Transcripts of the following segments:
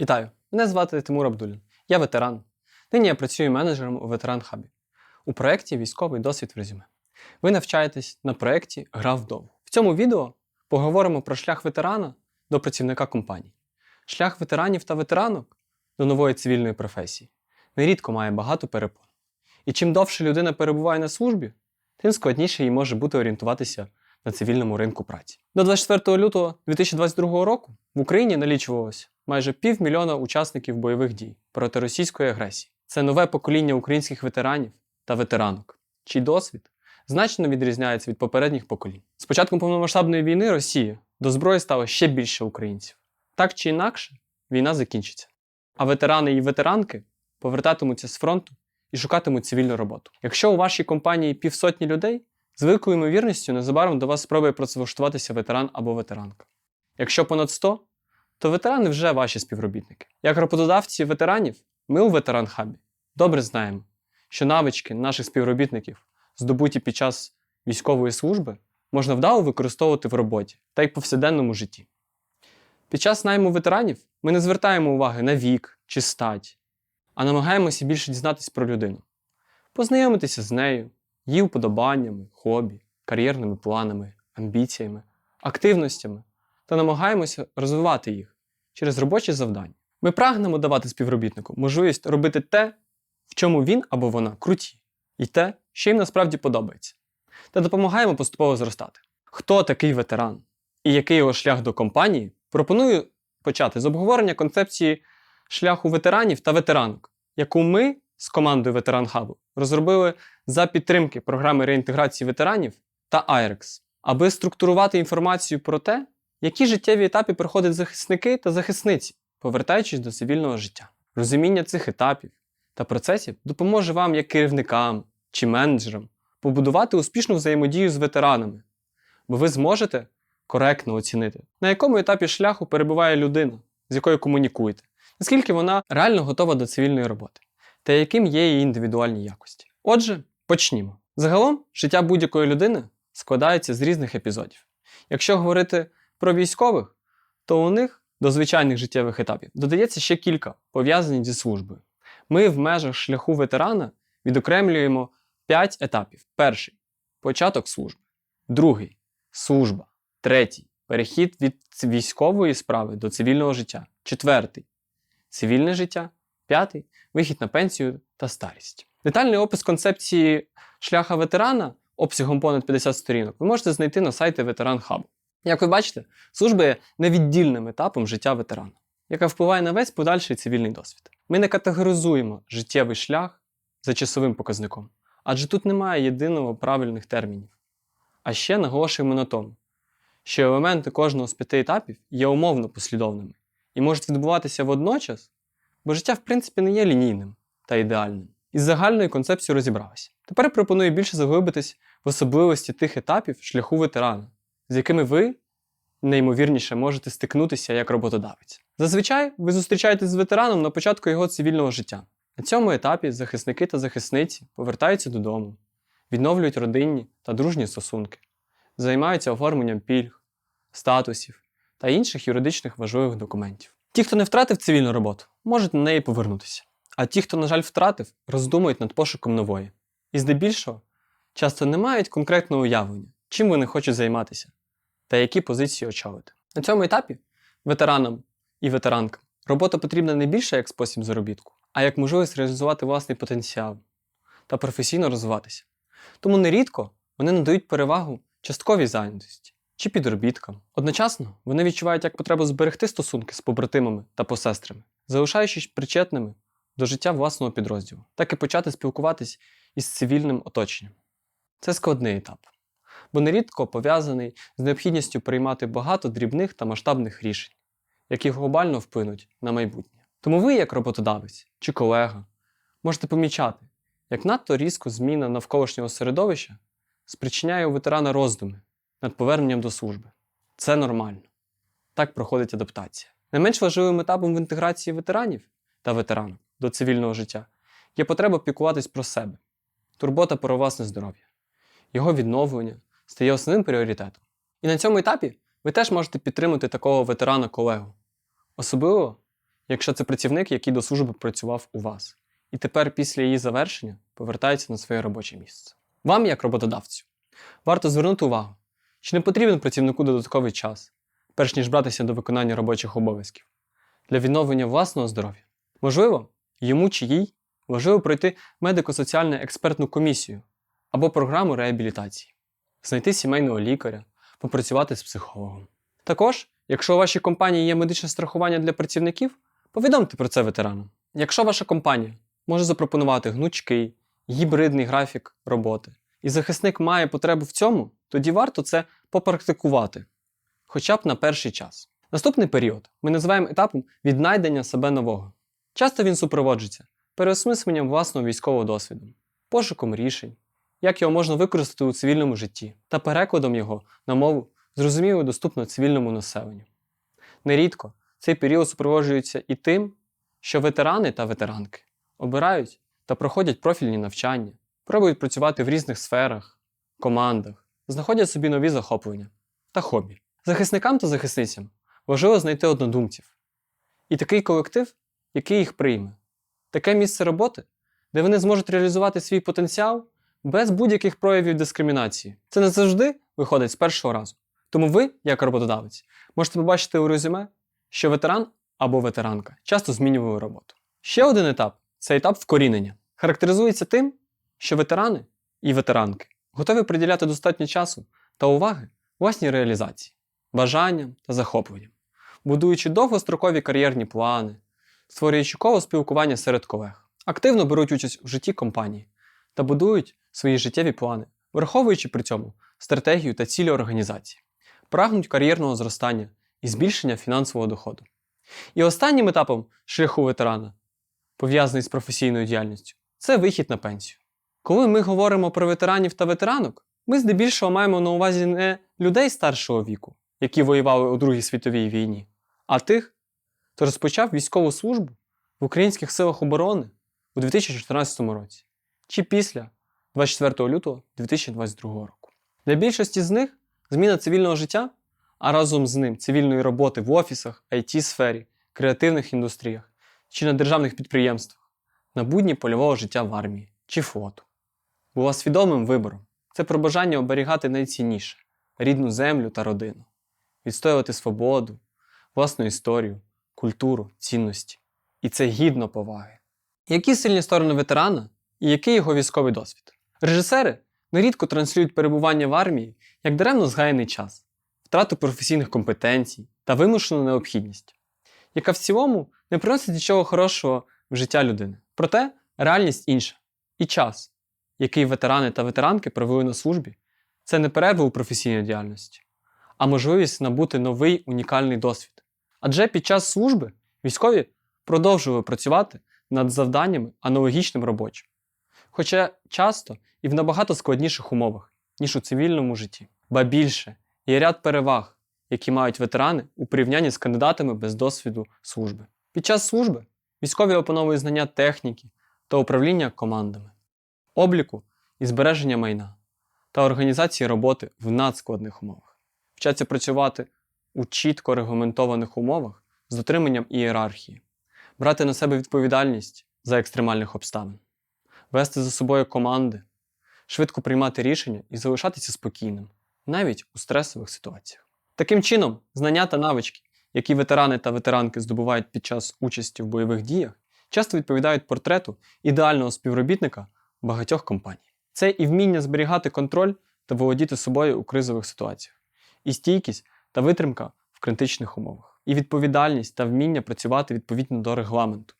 Вітаю! Мене звати Тимур Абдулін. Я ветеран. Нині я працюю менеджером у ветеран хабі у проєкті Військовий досвід в резюме. Ви навчаєтесь на проєкті Гра вдову. В цьому відео поговоримо про шлях ветерана до працівника компанії. Шлях ветеранів та ветеранок до нової цивільної професії нерідко має багато перепон. І чим довше людина перебуває на службі, тим складніше їй може бути орієнтуватися на цивільному ринку праці. До 24 лютого 2022 року в Україні налічувалось майже півмільйона учасників бойових дій проти російської агресії. Це нове покоління українських ветеранів та ветеранок, чий досвід значно відрізняється від попередніх поколінь. З початком повномасштабної війни Росії до зброї стало ще більше українців. Так чи інакше, війна закінчиться. А ветерани і ветеранки повертатимуться з фронту і шукатимуть цивільну роботу. Якщо у вашій компанії півсотні людей, з великою ймовірністю незабаром до вас спробує працевлаштуватися ветеран або ветеранка. Якщо понад 100, то ветерани вже ваші співробітники. Як роботодавці ветеранів, ми у ветеран хабі добре знаємо, що навички наших співробітників, здобуті під час військової служби, можна вдало використовувати в роботі та й повсякденному житті. Під час найму ветеранів ми не звертаємо уваги на вік чи стать, а намагаємося більше дізнатися про людину, познайомитися з нею, її вподобаннями, хобі, кар'єрними планами, амбіціями, активностями та намагаємося розвивати їх через робочі завдання. Ми прагнемо давати співробітнику можливість робити те, в чому він або вона круті, і те, що їм насправді подобається, та допомагаємо поступово зростати. Хто такий ветеран і який його шлях до компанії, пропоную почати з обговорення концепції шляху ветеранів та ветеранок, яку ми з командою Ветеран Хабу розробили за підтримки програми реінтеграції ветеранів та IREX, аби структурувати інформацію про те, які життєві етапи проходять захисники та захисниці, повертаючись до цивільного життя. Розуміння цих етапів та процесів допоможе вам, як керівникам чи менеджерам, побудувати успішну взаємодію з ветеранами, бо ви зможете коректно оцінити, на якому етапі шляху перебуває людина, з якою комунікуєте, наскільки вона реально готова до цивільної роботи, та яким є її індивідуальні якості. Отже, почнімо. Загалом, життя будь-якої людини складається з різних епізодів. Якщо говорити про військових, то у них до звичайних життєвих етапів додається ще кілька, пов'язані зі службою. Ми в межах шляху ветерана відокремлюємо 5 етапів. Перший початок служби. Другий служба. Третій перехід від військової справи до цивільного життя. Четвертий цивільне життя. П'ятий вихід на пенсію та старість. Детальний опис концепції шляха ветерана обсягом понад 50 сторінок ви можете знайти на сайті Ветеран Хабу. Як ви бачите, служба є невіддільним етапом життя ветерана, яка впливає на весь подальший цивільний досвід. Ми не категоризуємо життєвий шлях за часовим показником, адже тут немає єдиного правильних термінів. А ще наголошуємо на тому, що елементи кожного з п'яти етапів є умовно послідовними і можуть відбуватися водночас, бо життя, в принципі, не є лінійним та ідеальним. Із загальною концепцією розібралися. Тепер пропоную більше заглибитись в особливості тих етапів шляху ветерана, з якими ви неймовірніше можете стикнутися як роботодавець. Зазвичай ви зустрічаєтесь з ветераном на початку його цивільного життя. На цьому етапі захисники та захисниці повертаються додому, відновлюють родинні та дружні стосунки, займаються оформленням пільг, статусів та інших юридичних важливих документів. Ті, хто не втратив цивільну роботу, можуть на неї повернутися. А ті, хто, на жаль, втратив, роздумують над пошуком нової. І здебільшого часто не мають конкретного уявлення, чим вони хочуть займатися та які позиції очолити. На цьому етапі ветеранам і ветеранкам робота потрібна не більше як спосіб заробітку, а як можливість реалізувати власний потенціал та професійно розвиватися. Тому нерідко вони надають перевагу частковій зайнятості чи підробіткам. Одночасно вони відчувають як потребу зберегти стосунки з побратимами та посестрами, залишаючись причетними до життя власного підрозділу, так і почати спілкуватись із цивільним оточенням. Це складний етап, бо нерідко пов'язаний з необхідністю приймати багато дрібних та масштабних рішень, які глобально вплинуть на майбутнє. Тому ви, як роботодавець чи колега, можете помічати, як надто різко зміна навколишнього середовища спричиняє у ветерана роздуми над поверненням до служби. Це нормально. Так проходить адаптація. Не менш важливим етапом в інтеграції ветеранів та ветеранок до цивільного життя є потреба піклуватись про себе, турбота про власне здоров'я. Його відновлення стає основним пріоритетом. І на цьому етапі ви теж можете підтримати такого ветерана-колегу. Особливо, якщо це працівник, який до служби працював у вас, і тепер після її завершення повертається на своє робоче місце. Вам, як роботодавцю, варто звернути увагу, чи не потрібен працівнику додатковий час, перш ніж братися до виконання робочих обов'язків для відновлення власного здоров'я. Можливо, йому чи їй важливо пройти медико-соціальну експертну комісію або програму реабілітації, знайти сімейного лікаря, попрацювати з психологом. Також, якщо у вашій компанії є медичне страхування для працівників, повідомте про це ветеранам. Якщо ваша компанія може запропонувати гнучкий, гібридний графік роботи, і захисник має потребу в цьому, тоді варто це попрактикувати, хоча б на перший час. Наступний період ми називаємо етапом віднайдення себе нового. Часто він супроводжується переосмисленням власного військового досвіду, пошуком рішень, як його можна використати у цивільному житті та перекладом його на мову, зрозуміло доступно цивільному населенню. Нерідко цей період супроводжується і тим, що ветерани та ветеранки обирають та проходять профільні навчання, пробують працювати в різних сферах, командах, знаходять собі нові захоплення та хобі. Захисникам та захисницям важливо знайти однодумців і такий колектив, який їх прийме, таке місце роботи, де вони зможуть реалізувати свій потенціал без будь-яких проявів дискримінації. Це не завжди виходить з першого разу. Тому ви, як роботодавець, можете побачити у резюме, що ветеран або ветеранка часто змінювали роботу. Ще один етап це етап вкорінення. Характеризується тим, що ветерани і ветеранки готові приділяти достатньо часу та уваги власній реалізації, бажанням та захопленням, будуючи довгострокові кар'єрні плани, створюючи коло спілкування серед колег, активно беруть участь у житті компанії та будують свої життєві плани, враховуючи при цьому стратегію та цілі організації, прагнуть кар'єрного зростання і збільшення фінансового доходу. І останнім етапом шляху ветерана, пов'язаний з професійною діяльністю, це вихід на пенсію. Коли ми говоримо про ветеранів та ветеранок, ми здебільшого маємо на увазі не людей старшого віку, які воювали у Другій світовій війні, а тих, хто розпочав військову службу в українських силах оборони у 2014 році чи після 24 лютого 2022 року. Для більшості з них зміна цивільного життя, а разом з ним цивільної роботи в офісах, it сфері креативних індустріях чи на державних підприємствах, на будні польового життя в армії чи флоту. Була свідомим вибором це про бажання оберігати найцінніше рідну землю та родину, відстоювати свободу, власну історію, культуру, цінності. І це гідно поваги. Які сильні сторони ветерана і який його військовий досвід? Режисери нерідко транслюють перебування в армії як даремно згаяний час, втрату професійних компетенцій та вимушену необхідність, яка в цілому не приносить нічого хорошого в життя людини. Проте реальність інша. І час, який ветерани та ветеранки провели на службі, це не перерва у професійній діяльності, а можливість набути новий унікальний досвід. Адже під час служби військові продовжували працювати над завданнями аналогічним робочим, хоча часто і в набагато складніших умовах, ніж у цивільному житті. Ба більше є ряд переваг, які мають ветерани у порівнянні з кандидатами без досвіду служби. Під час служби військові опановують знання техніки та управління командами, обліку і збереження майна та організації роботи в надскладних умовах, вчаться працювати у чітко регламентованих умовах з дотриманням ієрархії, брати на себе відповідальність за екстремальних обставин, вести за собою команди, швидко приймати рішення і залишатися спокійним, навіть у стресових ситуаціях. Таким чином, знання та навички, які ветерани та ветеранки здобувають під час участі в бойових діях, часто відповідають портрету ідеального співробітника багатьох компаній. Це і вміння зберігати контроль та володіти собою у кризових ситуаціях, і стійкість та витримка в критичних умовах, і відповідальність та вміння працювати відповідно до регламенту,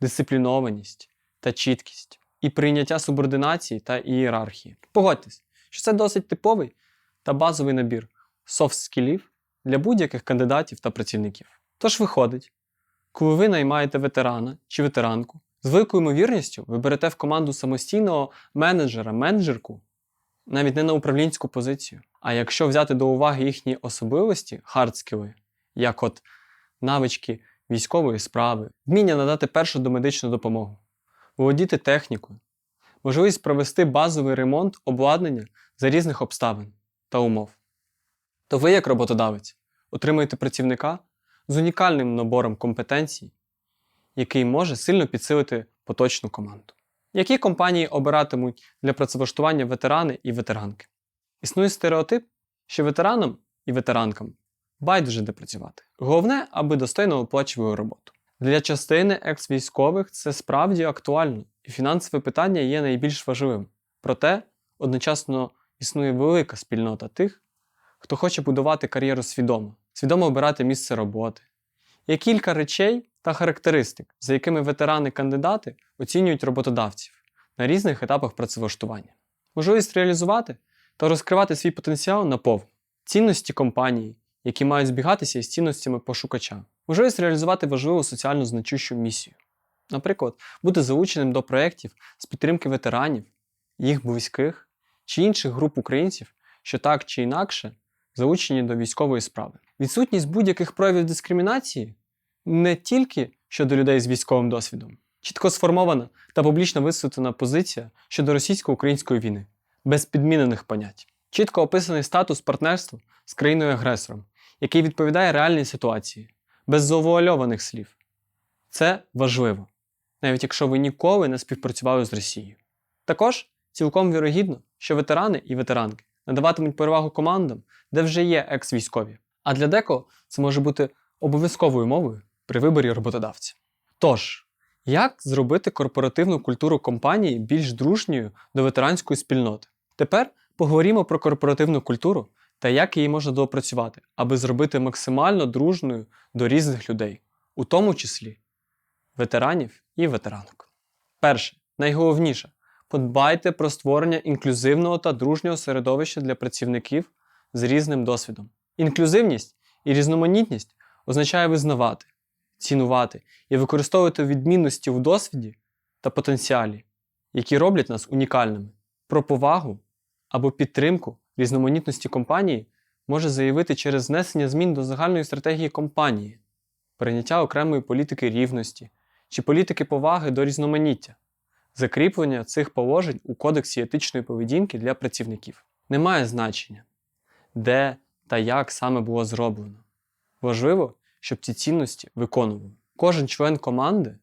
дисциплінованість та чіткість, і прийняття субординації та ієрархії. Погодьтесь, що це досить типовий та базовий набір софт-скілів для будь-яких кандидатів та працівників. Тож виходить, коли ви наймаєте ветерана чи ветеранку, з великою ймовірністю ви берете в команду самостійного менеджера, менеджерку, навіть не на управлінську позицію. А якщо взяти до уваги їхні особливості, хардскіли, як от навички військової справи, вміння надати першу домедичну допомогу, володіти технікою, можливість провести базовий ремонт обладнання за різних обставин та умов, то ви, як роботодавець, отримуєте працівника з унікальним набором компетенцій який може сильно підсилити поточну команду. Які компанії обиратимуть для працевлаштування ветерани і ветеранки? Існує стереотип, що ветеранам і ветеранкам байдуже де працювати. Головне, аби достойно оплачували роботу. Для частини екс-військових це справді актуально, і фінансове питання є найбільш важливим. Проте одночасно існує велика спільнота тих, хто хоче будувати кар'єру свідомо, свідомо обирати місце роботи. Є кілька речей та характеристик, за якими ветерани-кандидати оцінюють роботодавців на різних етапах працевлаштування. Можливість реалізувати та розкривати свій потенціал наповну, цінності компанії, які мають збігатися із цінностями пошукача, можливість реалізувати важливу соціально значущу місію. Наприклад, бути залученим до проєктів з підтримки ветеранів, їх близьких чи інших груп українців, що так чи інакше залучені до військової справи. Відсутність будь-яких проявів дискримінації не тільки щодо людей з військовим досвідом, чітко сформована та публічно висвітлена позиція щодо російсько-української війни, без підмінених понять, чітко описаний статус партнерства з країною-агресором, який відповідає реальній ситуації, без завуальованих слів. Це важливо, навіть якщо ви ніколи не співпрацювали з Росією. Також цілком вірогідно, що ветерани і ветеранки надаватимуть перевагу командам, де вже є екс-військові. А для декого це може бути обов'язковою мовою при виборі роботодавця. Тож, як зробити корпоративну культуру компанії більш дружньою до ветеранської спільноти? Тепер поговоримо про корпоративну культуру та як її можна доопрацювати, аби зробити максимально дружною до різних людей, у тому числі ветеранів і ветеранок. Перше, найголовніше подбайте про створення інклюзивного та дружнього середовища для працівників з різним досвідом. Інклюзивність і різноманітність означає визнавати, цінувати і використовувати відмінності в досвіді та потенціалі, які роблять нас унікальними. Про повагу або підтримку різноманітності компанії може заявити через знесення змін до загальної стратегії компанії, прийняття окремої політики рівності чи політики поваги до різноманіття, закріплення цих положень у Кодексі етичної поведінки для працівників. Немає значення, де та як саме було зроблено. Важливо, щоб ці цінності виконували. Кожен член команди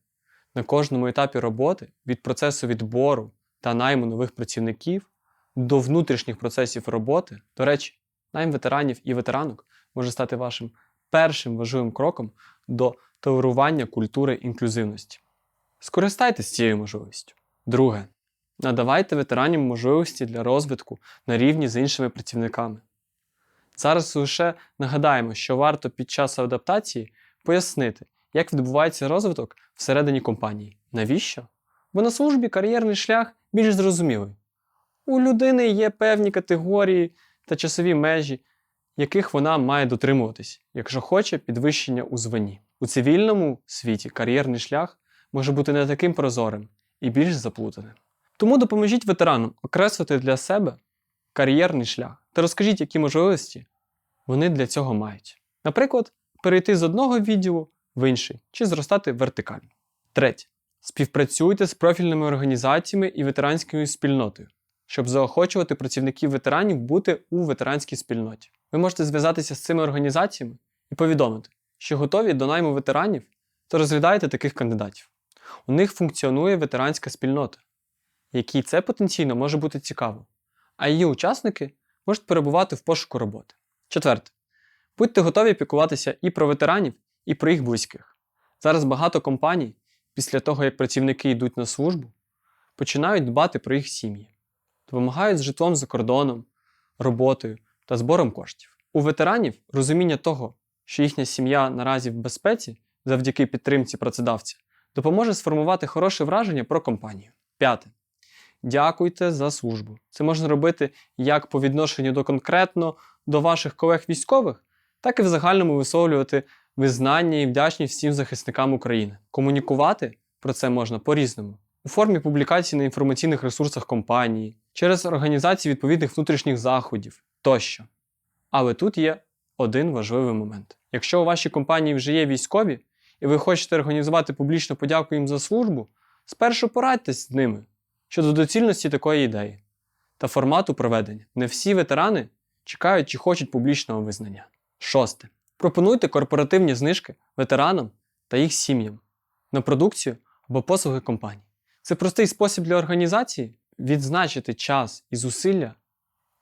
на кожному етапі роботи від процесу відбору та найму нових працівників до внутрішніх процесів роботи, до речі, найм ветеранів і ветеранок може стати вашим першим важливим кроком до толерування культури інклюзивності. Скористайтесь цією можливістю. Друге. Надавайте ветеранам можливості для розвитку на рівні з іншими працівниками. Зараз лише нагадаємо, що варто під час адаптації пояснити, як відбувається розвиток всередині компанії. Навіщо? Бо на службі кар'єрний шлях більш зрозумілий. У людини є певні категорії та часові межі, яких вона має дотримуватись, якщо хоче підвищення у званні. У цивільному світі кар'єрний шлях може бути не таким прозорим і більш заплутаним. Тому допоможіть ветеранам окреслити для себе кар'єрний шлях та розкажіть, які можливості вони для цього мають. Наприклад, перейти з одного відділу в інший чи зростати вертикально. Третє. Співпрацюйте з профільними організаціями і ветеранською спільнотою, щоб заохочувати працівників ветеранів бути у ветеранській спільноті. Ви можете зв'язатися з цими організаціями і повідомити, що готові до найму ветеранів та розглядаєте таких кандидатів. У них функціонує ветеранська спільнота, якій це потенційно може бути цікаво, а її учасники можуть перебувати в пошуку роботи. Четверте. Будьте готові піклуватися і про ветеранів, і про їх близьких. Зараз багато компаній, після того як працівники йдуть на службу, починають дбати про їх сім'ї, допомагають з житлом за кордоном, роботою та збором коштів. У ветеранів розуміння того, що їхня сім'я наразі в безпеці завдяки підтримці працедавця, допоможе сформувати хороше враження про компанію. П'яте. Дякуйте за службу. Це можна робити як по відношенню до конкретно до ваших колег військових, так і в загальному висловлювати визнання і вдячність всім захисникам України. Комунікувати про це можна по-різному. У формі публікацій на інформаційних ресурсах компанії, через організацію відповідних внутрішніх заходів тощо. Але тут є один важливий момент. Якщо у вашій компанії вже є військові, і ви хочете організувати публічну подяку їм за службу, спершу порадьтесь з ними щодо доцільності такої ідеї та формату проведення. Не всі ветерани чекають чи хочуть публічного визнання. Шосте. Пропонуйте корпоративні знижки ветеранам та їх сім'ям на продукцію або послуги компанії. Це простий спосіб для організації відзначити час і зусилля,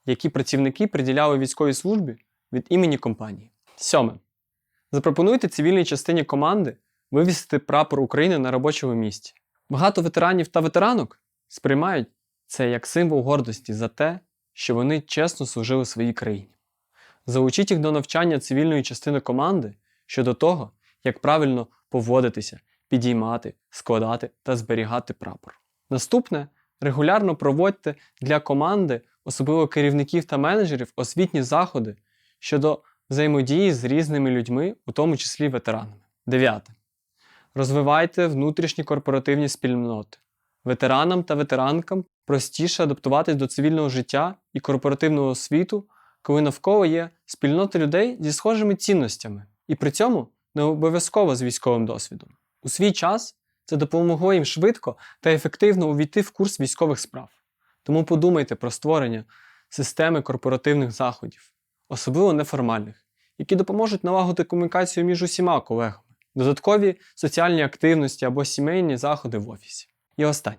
які працівники приділяли військовій службі від імені компанії. Сьоме. Запропонуйте цивільній частині команди вивісити прапор України на робочому місці. Багато ветеранів та ветеранок сприймають це як символ гордості за те, що вони чесно служили своїй країні. Заучіть їх до навчання цивільної частини команди щодо того, як правильно поводитися, підіймати, складати та зберігати прапор. Наступне регулярно проводьте для команди, особливо керівників та менеджерів, освітні заходи щодо взаємодії з різними людьми, у тому числі ветеранами. Дев'яте. Розвивайте внутрішні корпоративні спільноти. Ветеранам та ветеранкам простіше адаптуватись до цивільного життя і корпоративного світу, коли навколо є спільнота людей зі схожими цінностями, і при цьому не обов'язково з військовим досвідом. У свій час це допомогло їм швидко та ефективно увійти в курс військових справ. Тому подумайте про створення системи корпоративних заходів, особливо неформальних, які допоможуть налагодити комунікацію між усіма колегами, додаткові соціальні активності або сімейні заходи в офісі. І останнє.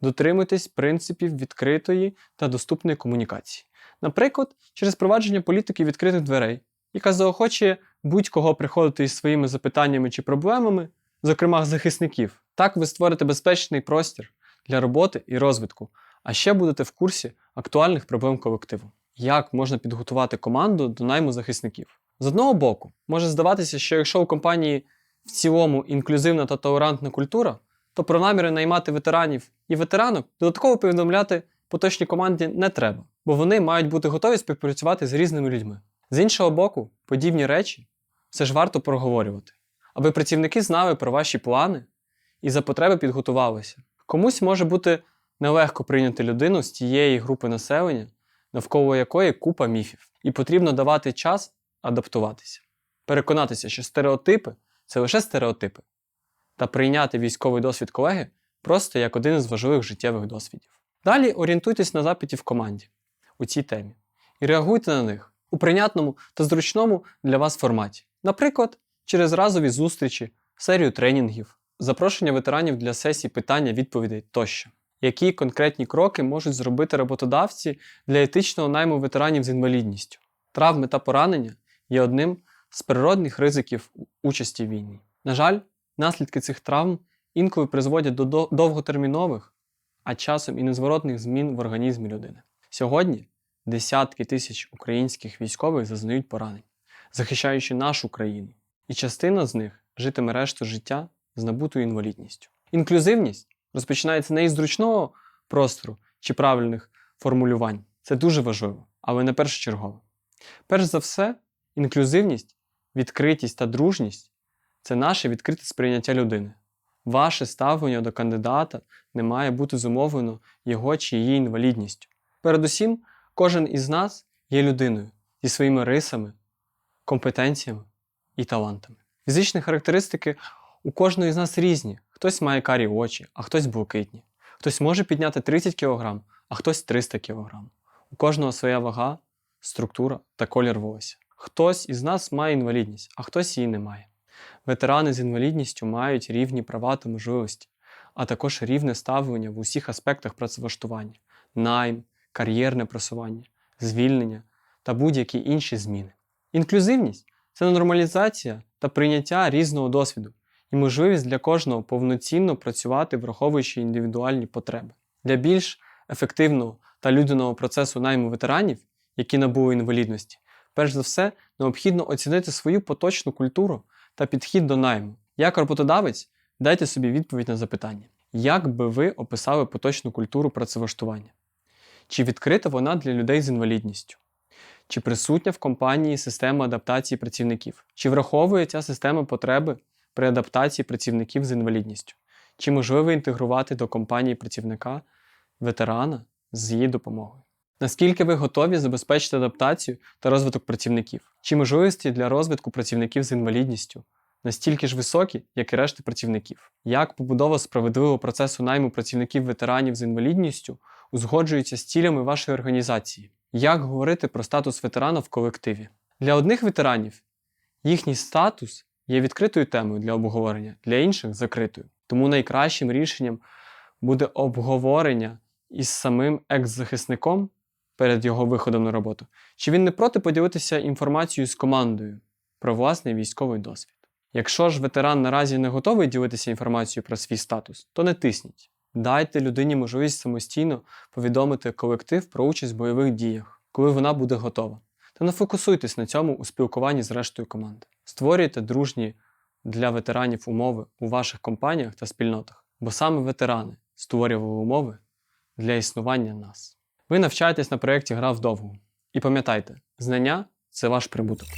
Дотримуйтесь принципів відкритої та доступної комунікації. Наприклад, через провадження політики відкритих дверей, яка заохочує будь-кого приходити із своїми запитаннями чи проблемами, зокрема захисників. Так ви створите безпечний простір для роботи і розвитку, а ще будете в курсі актуальних проблем колективу. Як можна підготувати команду до найму захисників? З одного боку, може здаватися, що якщо у компанії в цілому інклюзивна та толерантна культура, то про наміри наймати ветеранів і ветеранок додатково повідомляти поточній команді не треба, бо вони мають бути готові співпрацювати з різними людьми. З іншого боку, подібні речі все ж варто проговорювати, аби працівники знали про ваші плани і за потреби підготувалися. Комусь може бути нелегко прийняти людину з тієї групи населення, навколо якої купа міфів, і потрібно давати час адаптуватися, переконатися, що стереотипи це лише стереотипи, та прийняти військовий досвід колеги просто як один із важливих життєвих досвідів. Далі орієнтуйтесь на запиті в команді у цій темі і реагуйте на них у прийнятному та зручному для вас форматі. Наприклад, через разові зустрічі, серію тренінгів, запрошення ветеранів для сесій питання, відповідей тощо. Які конкретні кроки можуть зробити роботодавці для етичного найму ветеранів з інвалідністю? Травми та поранення є одним з природних ризиків участі в війні. На жаль, наслідки цих травм інколи призводять до до- довготермінових, а часом і незворотних змін в організмі людини. Сьогодні десятки тисяч українських військових зазнають поранень, захищаючи нашу країну, і частина з них житиме решту життя з набутою інвалідністю. Інклюзивність розпочинається не із зручного простору чи правильних формулювань. Це дуже важливо, але не першочергово. Перш за все, інклюзивність, відкритість та дружність це наше відкрите сприйняття людини. Ваше ставлення до кандидата не має бути зумовлено його чи її інвалідністю. Передусім, кожен із нас є людиною зі своїми рисами, компетенціями і талантами. Фізичні характеристики у кожної з нас різні. Хтось має карі очі, а хтось блакитні. Хтось може підняти 30 кг, а хтось 300 кг. У кожного своя вага, структура та колір волосся. Хтось із нас має інвалідність, а хтось її не має. Ветерани з інвалідністю мають рівні права та можливості, а також рівне ставлення в усіх аспектах працевлаштування, найм, кар'єрне просування, звільнення та будь-які інші зміни. Інклюзивність це нормалізація та прийняття різного досвіду і можливість для кожного повноцінно працювати, враховуючи індивідуальні потреби. Для більш ефективного та людяного процесу найму ветеранів, які набули інвалідності, перш за все необхідно оцінити свою поточну культуру та підхід до найму. Як роботодавець, дайте собі відповідь на запитання, як би ви описали поточну культуру працевлаштування? Чи відкрита вона для людей з інвалідністю? Чи присутня в компанії система адаптації працівників? Чи враховує ця система потреби при адаптації працівників з інвалідністю? Чи можливо інтегрувати до компанії працівника ветерана з її допомогою? Наскільки ви готові забезпечити адаптацію та розвиток працівників? Чи можливості для розвитку працівників з інвалідністю настільки ж високі, як і решти працівників? Як побудова справедливого процесу найму працівників ветеранів з інвалідністю узгоджується з цілями вашої організації? Як говорити про статус ветерана в колективі? Для одних ветеранів їхній статус є відкритою темою для обговорення, для інших закритою. Тому найкращим рішенням буде обговорення із самим екс-захисником перед його виходом на роботу. Чи він не проти поділитися інформацією з командою про власний військовий досвід? Якщо ж ветеран наразі не готовий ділитися інформацією про свій статус, то не тисніть. Дайте людині можливість самостійно повідомити колектив про участь в бойових діях, коли вона буде готова. Та не фокусуйтесь на цьому у спілкуванні з рештою команди. Створюйте дружні для ветеранів умови у ваших компаніях та спільнотах, бо саме ветерани створювали умови для існування нас. Ви навчаєтесь на проєкті Гра вдовгу. І пам'ятайте, знання це ваш прибуток.